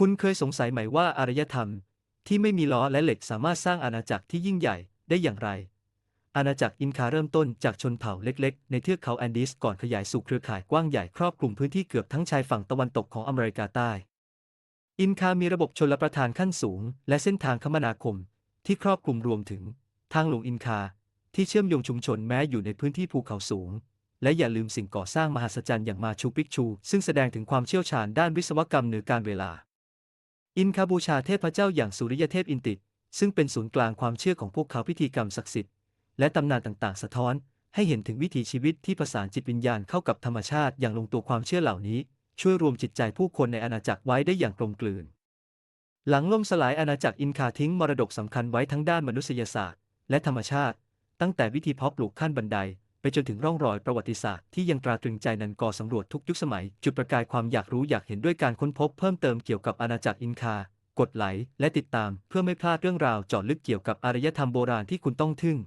คุณเคยสงสัยไหมว่าอารยธรรม ที่ไม่มีล้อและเหล็กสามารถสร้างอาณาจักรที่ยิ่งใหญ่ได้อย่างไร อาณาจักรอินคาเริ่มต้นจากชนเผ่าเล็กๆ ในเทือกเขาแอนดีสก่อนขยายสู่เครือข่ายกว้างใหญ่ครอบคลุมพื้นที่เกือบทั้งชายฝั่งตะวันตกของอเมริกาใต้ อินคา มีระบบชลประทานขั้นสูง และเส้นทางคมนาคม ที่ครอบคลุมรวมถึง ทางหลวงอินคา ที่เชื่อมโยงชุมชนแม้อยู่ในพื้นที่ภูเขาสูงและอย่าลืมสิ่งก่อสร้างมหัศจรรย์อย่างมาชูปิกชู ซึ่งแสดงถึงความเชี่ยวชาญด้านวิศวกรรมเหนือการเวลา อินคาบูชาเทพเจ้าอย่างสุริยเทพอินติดซึ่งเป็นศูนย์กลางความเชื่อของพวกเขาพิธีกรรมศักดิ์สิทธิ์และตำนานต่างๆ สะท้อน ให้เห็นถึงวิถีชีวิตที่ผสานจิตวิญญาณเข้ากับธรรมชาติอย่างลงตัวความเชื่อเหล่านี้ ช่วยรวมจิตใจผู้คนในอาณาจักรไว้ได้อย่างกลมกลืน หลังล่มสลายอาณาจักรอินคาทิ้งมรดกสำคัญไว้ทั้งด้านมนุษยศาสตร์ และธรรมชาติ ตั้งแต่วิธีเพาะปลูกขั้นบันได ไปจนถึงร่องรอยประวัติศาสตร์ที่ยังตราตรึงใจนันกอสำรวจทุกยุคสมัย จุดประกายความอยากรู้อยากเห็นด้วยการค้นพบเพิ่มเติมเกี่ยวกับอาณาจักรอินคา กดไลค์และติดตามเพื่อไม่พลาดเรื่องราวเจาะลึกเกี่ยวกับอารยธรรมโบราณที่คุณต้องทึ่ง